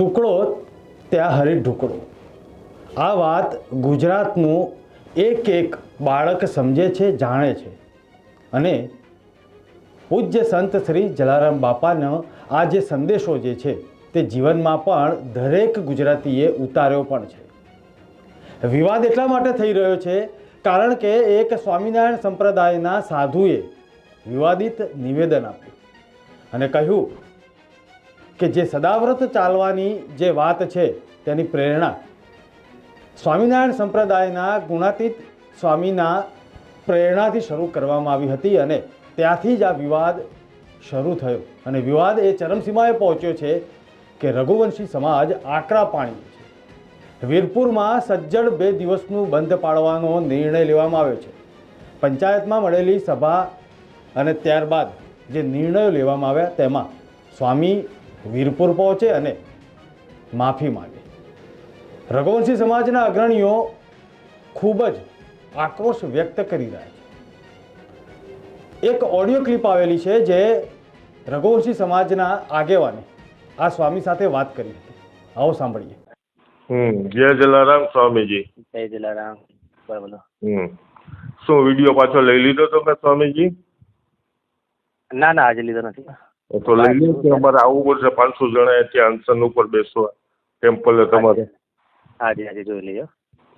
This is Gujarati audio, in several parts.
ટુકડો ત્યાં હરી ઢુકડો આ વાત ગુજરાતનું એક એક બાળક સમજે છે, જાણે છે. અને પૂજ્ય સંત શ્રી જલારામ બાપાનો આ જે સંદેશો જે છે, તે જીવનમાં પણ દરેક ગુજરાતીએ ઉતાર્યો પણ છે. વિવાદ એટલા માટે થઈ રહ્યો છે, કારણ કે એક સ્વામિનારાયણ સંપ્રદાયના સાધુએ વિવાદિત નિવેદન આપ્યું. અને કહ્યું કે જે સદાવ્રત ચાલવાની જે વાત છે તેની પ્રેરણા. સ્વામિનારાયણ સંપ્રદાયના ગુણાતીત સ્વામીના પ્રેરણાથી શરૂ કરવામાં આવી હતી અને ત્યાંથી જ આ વિવાદ શરૂ થયો. અને વિવાદ એ ચરમસીમાએ પહોંચ્યો છે કે રઘુવંશી સમાજ આકરા પાણી છે. વીરપુરમાં સજ્જડ બે દિવસનું બંધ પાડવાનો નિર્ણય લેવામાં આવ્યો છે. પંચાયતમાં મળેલી સભા અને ત્યારબાદ જે નિર્ણયો લેવામાં આવ્યા તેમાં સ્વામી વીરપુર પહોંચે અને માફી માંગે. રઘુવંશી સમાજના અગ્રણીઓ ખૂબ જ આક્રોશ વ્યક્ત કરી રહ્યા છે. એક ઓડિયો ક્લિપ આવેલી છે જે રઘુવંશી સમાજના આગેવાને આ સ્વામી સાથે વાત કરી હતી. આવો સાંભળીએ. હમ જય જલારામ સ્વામીજી. જય જલારામ. બરાબર હમ શું વીડિયો પાછો લઈ લીધો તમે સ્વામીજી? ના ના આજે લીધો નથી. તો લઈ લો કે અમારે આવવું પડશે પાંચસો જણા ત્યાં અનશન ઉપર બેસવા. ટેમ્પલે તમારે. હાજી હાજી જોઈ લઈએ.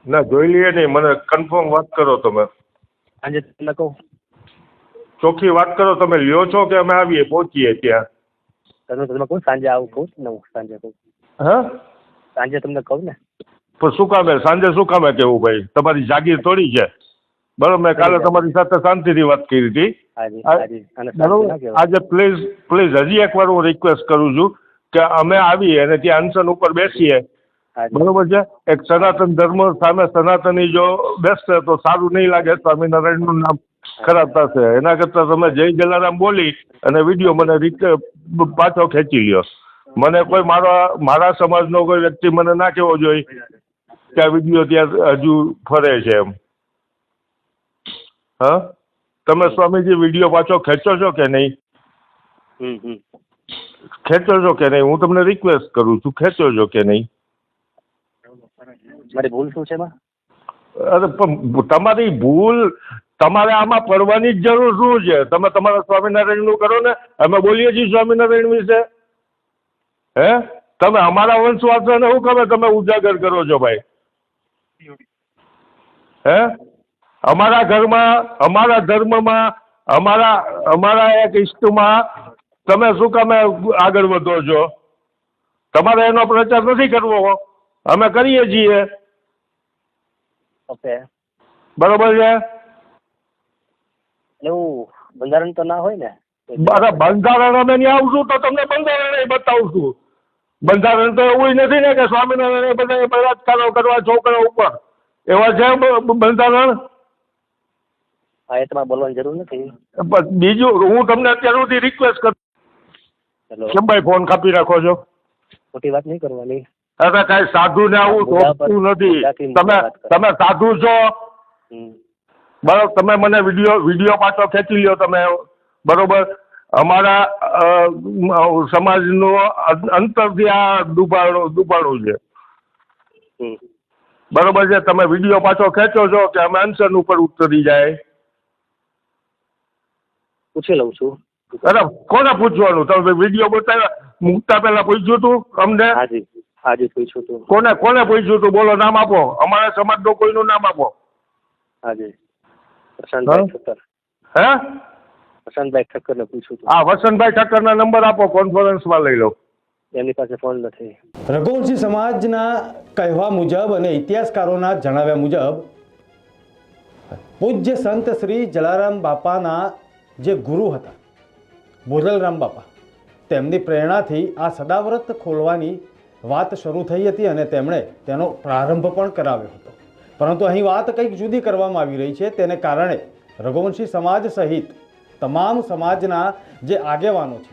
ના જોઈ લઈએ નહીં મને કન્ફર્મ વાત કરો તમે. આજે તમને કહું. ચોખ્ખી વાત કરો તમે લ્યો છો કે અમે આવીએ પહોંચીએ ત્યાં? તમે તમે કહું સાંજે આવું કહું ને હું સાંજે કહું. હા? સાંજે તમને કહું ને. પણ શું કામે સાંજે શું કામે કેવું ભાઈ? તમારી જાગીર થોડી છે. બરોબર મેં કાલે તમારી સાથે શાંતિથી વાત કરી હતી. બરોબર? આજે પ્લીઝ પ્લીઝ હજી એકવાર હું રિક્વેસ્ટ કરું છું કે અમે આવીએ અને ત્યાં અનશન ઉપર બેસીએ. બરોબર છે? એક સનાતન ધર્મ સામે સનાતની જો બેસશે તો સારું નહીં લાગે સ્વામિનારાયણનું નામ ખરાબ થશે. એના કરતાં તમે જય જલારામ બોલી અને વીડિયો મને પાછો ખેંચી લ્યો. મને કોઈ મારા મારા સમાજનો કોઈ વ્યક્તિ મને ના કહેવો જોઈએ કે આ વીડિયો ત્યાં હજુ ફરે છે એમ. હા? તમે સ્વામીજી વીડિયો પાછો ખેંચો છો કે નહીં? હમ હમ. ખેંચો છો કે નહીં? હું તમને રિક્વેસ્ટ કરું છું ખેંચો છો કે નહીં? મારી ભૂલ શું છે એમાં અરે પણ તમારી ભૂલ તમારે આમાં પડવાની જ જરૂર શું છે? તમે તમારા સ્વામિનારાયણનું કરો ને અમે બોલીએ છીએ સ્વામિનારાયણ વિશે. હે? તમે અમારા વંશવાસોને શું ખબર તમે ઉજાગર કરો છો ભાઈ? હે? અમારા ઘરમાં અમારા ધર્મમાં અમારા અમારા એક ઇષ્ટમાં તમે શું કામે આગળ વધો છો? તમારે એનો પ્રચાર નથી કરવો અમે કરીએ છીએ. ઓકે. બરોબર છે? એવું બંધારણ તો ના હોય ને? અરે બંધારણ અમે નહીં આવશું તો તમને બંધારણ બતાવશું બંધારણ તો એવું નથી ને કે સ્વામિનારાયણ બધા બળાત્કારો કરવા છોકરા ઉપર. એવા છે બંધારણ? હા એ તમારે બોલવાની જરૂર નથી. પણ બીજું હું તમને અત્યાર સુધી રિક્વેસ્ટ કરું ચલો કેમ ભાઈ ફોન કાપી રાખો છો? ખોટી વાત નહીં કરવાની. અરે કાંઈ સાધુ ને આવું મુદ્દા નથી. તમે. તમે સાધુ છો? બરોબર તમે મને વીડિયો વીડિયો પાછો ખેંચી લ્યો તમે. બરોબર? અમારા સમાજનો અંતરથી આ દુભાડો દુભાણું છે. બરોબર છે? તમે વીડિયો પાછો ખેંચો છો કે અમે અનશન ઉપર ઉતરી જાય? પૂછી લઉં છું. અરે કોને પૂછવાનું? તમે વીડિયો બતાવ્યા? મૂકતા પહેલા પૂછ્યું હતું અમને? હાજી હાજી પૂછ્યું હતું કોને કોને પૂછ્યું હતું બોલો નામ આપો. અમારા સમાજનું કોઈનું નામ આપો. હાજી. પ્રશાંતભાઈ હા? ઠક્કર. હે? પ્રશાંતભાઈ ઠક્કરને પૂછ્યું હતું આ વસંતભાઈ ઠક્કરના નંબર આપો કોન્ફરન્સમાં લઈ લો. એમની પાસે ફોન નથી. રઘુવંશી સમાજના કહેવા મુજબ અને ઇતિહાસકારોના જણાવ્યા મુજબ પૂજ્ય સંત શ્રી જલારામ બાપાના જે ગુરુ હતા બોરલરામ બાપા, તેમની પ્રેરણાથી આ સદાવ્રત ખોલવાની વાત શરૂ થઈ હતી અને તેમણે તેનો પ્રારંભ પણ કરાવ્યો હતો. પરંતુ અહીં વાત કંઈક જુદી કરવામાં આવી રહી છે, તેને કારણે રઘુવંશી સમાજ સહિત તમામ સમાજના જે આગેવાનો છે,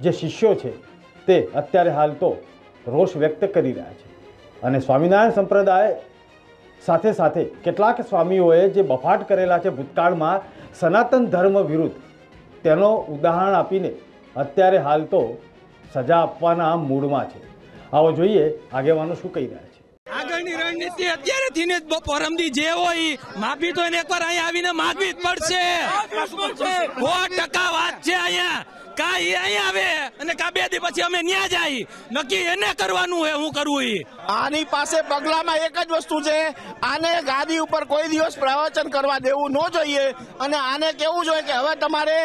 જે શિષ્યો છે, તે અત્યારે હાલ તો રોષ વ્યક્ત કરી રહ્યા છે. અને સ્વામિનારાયણ સંપ્રદાય સાથે સાથે કેટલાક સ્વામીઓએ જે બફાટ કરેલા છે ભૂતકાળમાં સનાતન ધર્મ વિરુદ્ધ તેનો ઉદાહરણ આપીને અત્યારે હાલ તો સજા આપવાના મૂડમાં છે. આવો જોઈએ આગેવાનો શું કહી રહ્યા છે. આગળની રણનીતિ અત્યારેથી ને જ બપોર રમદી જે હોય માફી તો એને એકવાર અહીંયા આવીને માગવી જ પડશે. સો ટકા વાત છે અહીંયા. કા એ અહીંયા આવે અને કા બે દી પછી અમે ન્યા જાય. નક્કી એને કરવાનું હે, હું કરવું ઈ. આની પાસે પગલામાં એક જ વસ્તુ છે. આને ગાદી ઉપર કોઈ દિવસ પ્રવચન કરવા દેવું ન જોઈએ. અને આને કેવું જોઈએ કે હવે તમારે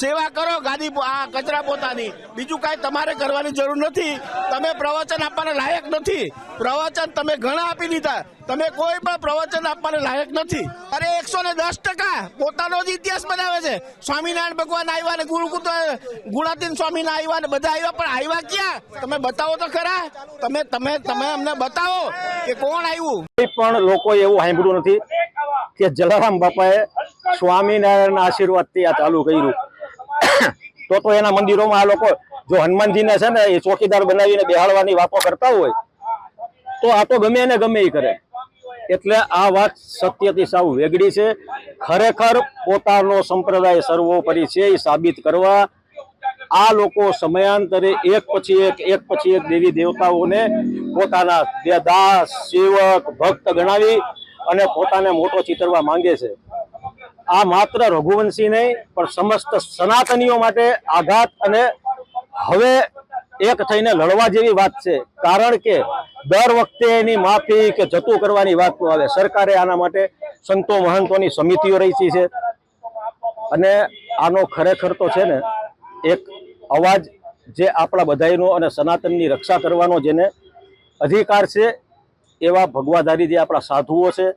સેવા કરો ગાદી આ કચરા પોતાની. બીજું કાંઈ તમારે કરવાની જરૂર નથી. તમે પ્રવચન આપવાના લાયક નથી. પ્રવચન તમે ઘણા આપી દીધા. તમે કોઈ પણ પ્રવચન આપવાના લાયક નથી. અરે એકસો ને દસ ટકા પોતાનો જ ઇતિહાસ બનાવે છે. સ્વામિનારાયણ ભગવાન આવ્યા ને ગુરુકૃત ગુણાતીન સ્વામી આવ્યા ને બધા આવ્યા, પણ આવ્યા ક્યાં? તમે બતાવો તો ખરા. તમે તમે તમે અમને બતાવો કે કોણ આવ્યું? પણ લોકોએ એવું સાંભળ્યું નથી કે જલારામ બાપાએ સ્વામિનારાયણના આશીર્વાદથી આ ચાલુ કર્યું. તો તો એના મંદિરોમાં આ લોકો જો હનુમાનજીને છે ને એ ચોકીદાર બનાવીને બેહાડવાની વાતો કરતા હોય, તો આ તો ગમે એને ગમે એ કરે. એટલે આ વાત સત્યથી સાવ વેગળી છે. ખરેખર પોતાનો સંપ્રદાય સર્વોપરી છે એ સાબિત કરવા. આ લોકો સમયાંતરે એક પછી એક એક પછી એક દેવી દેવતાઓને પોતાના દાસ, સેવક, ભક્ત ગણાવી અને પોતાને મોટો ચિતરવા માંગે છે. આ માત્ર રઘુવંશી નહીં, પણ સમસ્ત સનાતનીઓ માટે આઘાત અને હવે એક થઈને લડવા જેવી વાત છે. કારણ કે દર વખતે એની માફી કે જતું કરવાની વાત આવે. સરકારે આના માટે સંતો મહંતોની સમિતિઓ રહી છે. અને આનો ખરેખર તો છે ને, એક અવાજ જે આપણા બધાનો અને સનાતનની રક્ષા કરવાનો જેને અધિકાર છે, એવા ભગવાધારી જે આપણા સાધુઓ છે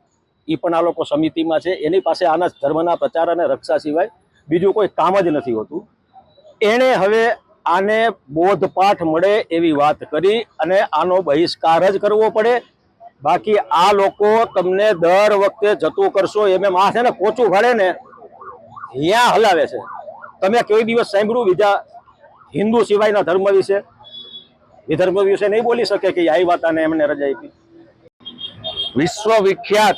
એ પણ આ લોકો સમિતિમાં છે. એની પાસે આના ધર્મના પ્રચાર અને રક્ષા સિવાય બીજું કોઈ કામ જ નથી હોતું. એણે હવે આને બોધપાઠ મળે એવી વાત કરી અને આનો બહિષ્કાર જ કરવો પડે. બાકી આ લોકો તમને દર વખતે જતું કરશો એમ એમ આ છે ને કોચું ભાડે ને ત્યાં હલાવે છે. તમે કોઈ દિવસ સાંભળ્યું બીજા હિન્દુ સિવાયના ધર્મ વિશે? ધર્મ વિશે નહીં બોલી શકે કે આ વાત આને એમને રજા આપી? વિશ્વવિખ્યાત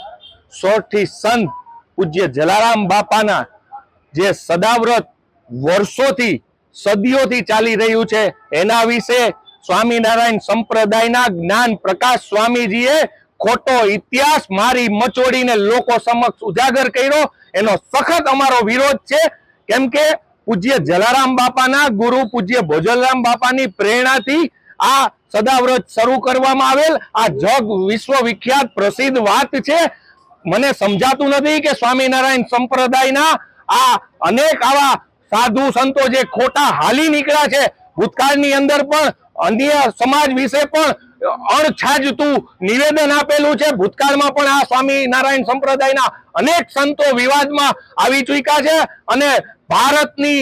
સોરઠી સંત પૂજ્ય જલારામ બાપાના જે સદાવ્રત વર્ષોથી સદીઓથી ચાલી રહ્યું છે. એના વિશે સ્વામિનારાયણ સંપ્રદાયના જ્ઞાન પ્રકાશ સ્વામીજીએ ખોટો ઇતિહાસ મારી મચોડીને લોકો સમક્ષ ઉજાગર કર્યો. એનો સખત અમારો વિરોધ છે. કેમ કે પૂજ્ય જલારામ બાપાના ગુરુ, પૂજ્ય ભોજલરામ બાપાની પ્રેરણાથી આ સદાવ્રત શરૂ કરવામાં આવેલ. આ જગ વિશ્વવિખ્યાત પ્રસિદ્ધ વાત છે. મને સમજાતું નથી કે સ્વામિનારાયણ સંપ્રદાયના આ અનેક આવા સાધુ સંતો જે ખોટા હાલી નીકળ્યા છે, ભૂતકાળની અંદર પણ અન્ય સમાજ વિશે પણ અણછાજતું નિવેદન આપેલું છે. ભૂતકાળમાં પણ આ સ્વામી નારાયણ સંપ્રદાયના અનેક સંતો વિવાદમાં આવી ચૂક્યા છે અને ભારતની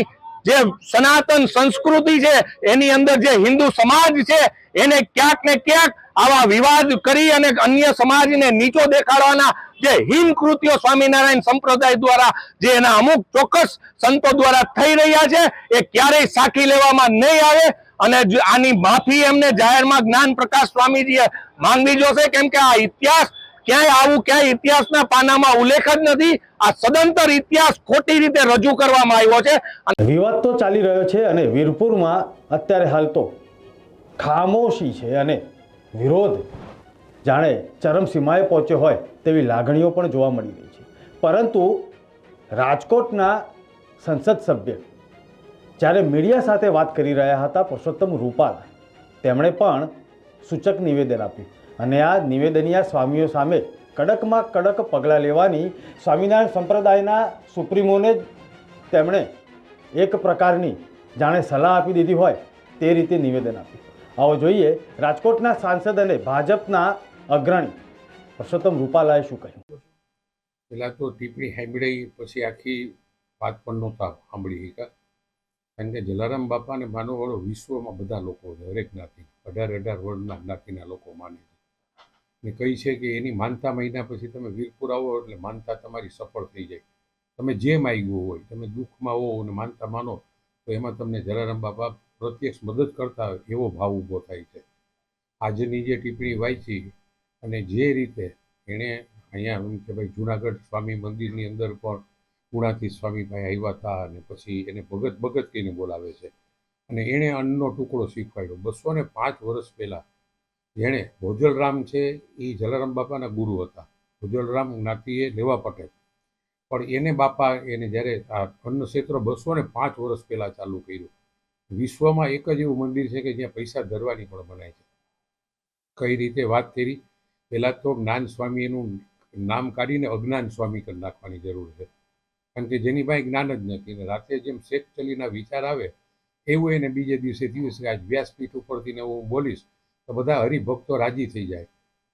જે સનાતન સંસ્કૃતિ છે, એની અંદર જે હિન્દુ સમાજ છે, એને ક્યાંક ને ક્યાંક આવા વિવાદ કરી અને અન્ય સમાજને નીચો દેખાડવાના જે હિન કૃત્યો સ્વામિનારાયણ સંપ્રદાય દ્વારા જે એના અમુક ચોક્કસ સંતો દ્વારા થઈ રહ્યા છે, એ ક્યારેય સાખી લેવામાં નહીં આવે અને આની માફી એમને જાહેરમાં જ્ઞાન પ્રકાશ સ્વામીજીએ માંગવી જોશે. કેમ કે આ ઇતિહાસ ક્યાંય આવું ક્યાંય ઇતિહાસના પાનામાં ઉલ્લેખ જ નથી. આ સદંતર ઇતિહાસ ખોટી રીતે રજૂ કરવામાં આવ્યો છે. વિવાદ તો ચાલી રહ્યો છે અને વીરપુરમાં અત્યારે હાલ તો ખામોશી છે અને વિરોધ જાણે ચરમસીમાએ પહોંચ્યો હોય તેવી લાગણીઓ પણ જોવા મળી રહી છે. પરંતુ રાજકોટના સંસદ સભ્ય જ્યારે મીડિયા સાથે વાત કરી રહ્યા હતા પુરુષોત્તમ રૂપાલા, તેમણે પણ સૂચક નિવેદન આપ્યું. અને આ નિવેદનિયા સ્વામીઓ સામે કડકમાં કડક પગલાં લેવાની સ્વામિનારાયણ સંપ્રદાયના સુપ્રીમોને જ તેમણે એક પ્રકારની જાણે સલાહ આપી દીધી હોય તે રીતે નિવેદન આપ્યું. આવો જોઈએ રાજકોટના સાંસદ અને ભાજપના અગ્રણી પુરુષોત્તમ રૂપાલાએ શું કહ્યું? પેલા તો ટીપણી સાંભળી, પછી આખી વાત પણ નહોતા સાંભળી શકા કારણ કે જલારામ બાપાને માનવવાળો વિશ્વમાં બધા લોકો દરેક જ્ઞાતિ. અઢાર અઢાર વર્ડના જ્ઞાતિના લોકો માને ને કહી છે કે એની માનતા મહિના પછી તમે વીરપુર આવો એટલે માનતા તમારી સફળ થઈ જાય. તમે જે માગ્યું હોય, તમે દુઃખમાં હો અને માનતા માનો, તો એમાં તમને જલારામ બાપા પ્રત્યક્ષ મદદ કરતા હોય એવો ભાવ ઊભો થાય છે. આજની જે ટિપ્પણી વાંચી અને જે રીતે એણે અહીંયા એમ કે ભાઈ જુનાગઢ સ્વામી મંદિરની અંદર પણ ગુણાથી સ્વામીભાઈ આવ્યા હતા અને પછી એને ભગત ભગત કહીને બોલાવે છે. અને એણે અન્નનો ટુકડો શીખવાડ્યો. બસો ને પાંચ વર્ષ પહેલાં જેણે ભોજલરામ છે એ જલારામ બાપાના ગુરુ હતા. ભોજલરામ જ્ઞાતિએ લેવા પટેલ પણ એને બાપા એને જ્યારે આ અન્ન ક્ષેત્ર બસો ને પાંચ વર્ષ પહેલાં ચાલુ કર્યું. વિશ્વમાં એક જ એવું મંદિર છે કે જ્યાં પૈસા ધરવાની પણ મનાય છે. કઈ રીતે વાત કરી? પહેલાં તો જ્ઞાન સ્વામી એનું નામ કાઢીને અજ્ઞાન સ્વામી કરી નાખવાની જરૂર છે. કારણ કે જેની પાસે જ્ઞાન જ નથી ને રાતે જેમ શેખ ચલીના વિચાર આવે, એવું એને બીજે દિવસે દિવસ આજ વ્યાસપીઠ ઉપરથી ને હું બોલીશ તો બધા હરિભક્તો રાજી થઈ જાય.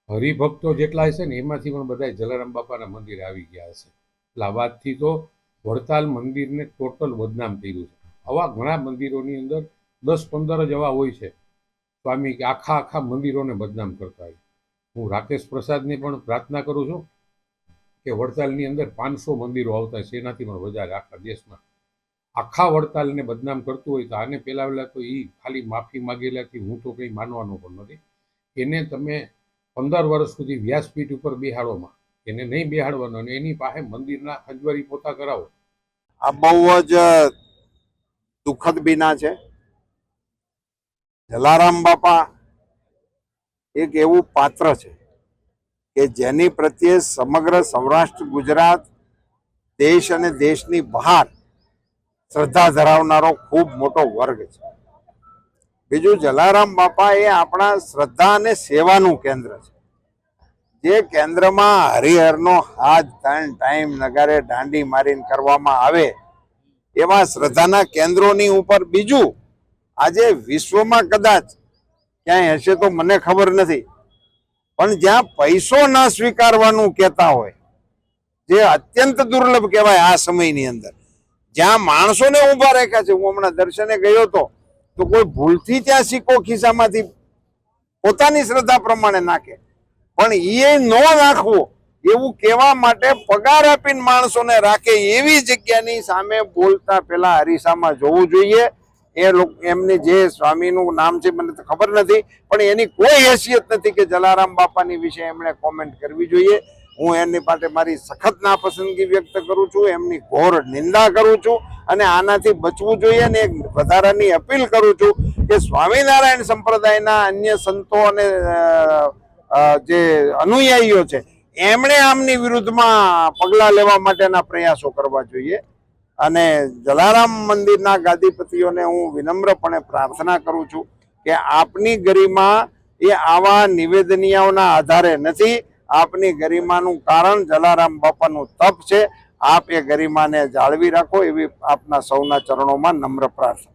હરિભક્તો જેટલા હશે ને, એમાંથી પણ બધા જલારામ બાપાના મંદિરે આવી ગયા હશે. એટલે આ વાતથી તો વડતાલ મંદિરને ટોટલ બદનામ કર્યું છે. આવા ઘણા મંદિરોની અંદર દસ પંદર જ એવા હોય છે. સ્વામી કે આખા આખા મંદિરોને બદનામ કરતા હોય. હું રાકેશ પ્રસાદને પણ પ્રાર્થના કરું છું કે વડતાલની અંદર પાંચસો મંદિરો આવતા છે એનાથી પણ વધારે આખા દેશમાં આખા વડતાલને બદનામ કરતું હોય તો આને પહેલા તો એ ખાલી માફી માગેલાથી હું તો કંઈ માનવાનો પણ નથી. એને તમે પંદર વર્ષ સુધી વ્યાસપીઠ ઉપર બેહાડોમાં. એને નહીં બેહાડવાનો અને એની પાસે મંદિરના ખંજવારી પોતા કરાવો. આ બહુ જ દુઃખદ બીના છે. જલારામ બાપા એક એવું પાત્ર છે કે જેની પ્રત્યે સમગ્ર સૌરાષ્ટ્ર, ગુજરાત, દેશ અને દેશની બહાર શ્રદ્ધા ધરાવનારો ખૂબ મોટો વર્ગ છે. બીજું જલારામ બાપા એ આપણા શ્રદ્ધા અને સેવાનું કેન્દ્ર છે. જે કેન્દ્રમાં હરિહરનો હાથ ત્રણ ટાઈમ નગારે દાંડી મારીને કરવામાં આવે, એવા શ્રદ્ધાના કેન્દ્રોની ઉપર બીજું આજે વિશ્વમાં કદાચ ક્યાંય હશે તો મને ખબર નથી, પણ જ્યાં પૈસો ના સ્વીકારવાનું કહેતા હોય, જે અત્યંત દુર્લભ કહેવાય આ સમયની અંદર. જ્યાં માણસોને ઊભા રાખ્યા છે, હું હમણાં દર્શને ગયો હતો, તો કોઈ ભૂલથી ત્યાં સિક્કો ખિસ્સામાંથી પોતાની શ્રદ્ધા પ્રમાણે નાખે. પણ એ ન નાખવો એવું કહેવા માટે પગાર આપીને માણસોને રાખે એવી જગ્યાની સામે બોલતા પેલા હરીસામાં જોવું જોઈએ. એ લોકો, એમની જે સ્વામીનું નામ છે, મને તો ખબર નથી, પણ એની કોઈ હેસિયત નથી કે જલારામ બાપાની વિશે એમણે કોમેન્ટ કરવી જોઈએ. હું એમની માટે મારી સખત નાપસંદગી વ્યક્ત કરું છું, એમની ઘોર નિંદા કરું છું અને આનાથી બચવું જોઈએ અને એક વધારાની અપીલ કરું છું કે સ્વામિનારાયણ સંપ્રદાયના અન્ય સંતો અને જે અનુયાયીઓ છે, એમણે આમની વિરુદ્ધમાં પગલાં લેવા માટેના પ્રયાસો કરવા જોઈએ. અને જલારામ મંદિરના ગાદીપતિઓને હું વિનમ્રપણે પ્રાર્થના કરું છું કે આપની ગરિમા એ આવા નિવેદનિયાઓના આધારે નથી આપની ગરિમાનું કારણ જલારામ બાપાનું તપ છે. આપ એ ગરિમાને જાળવી રાખો એવી આપના સૌના ચરણોમાં નમ્ર પ્રાર્થના.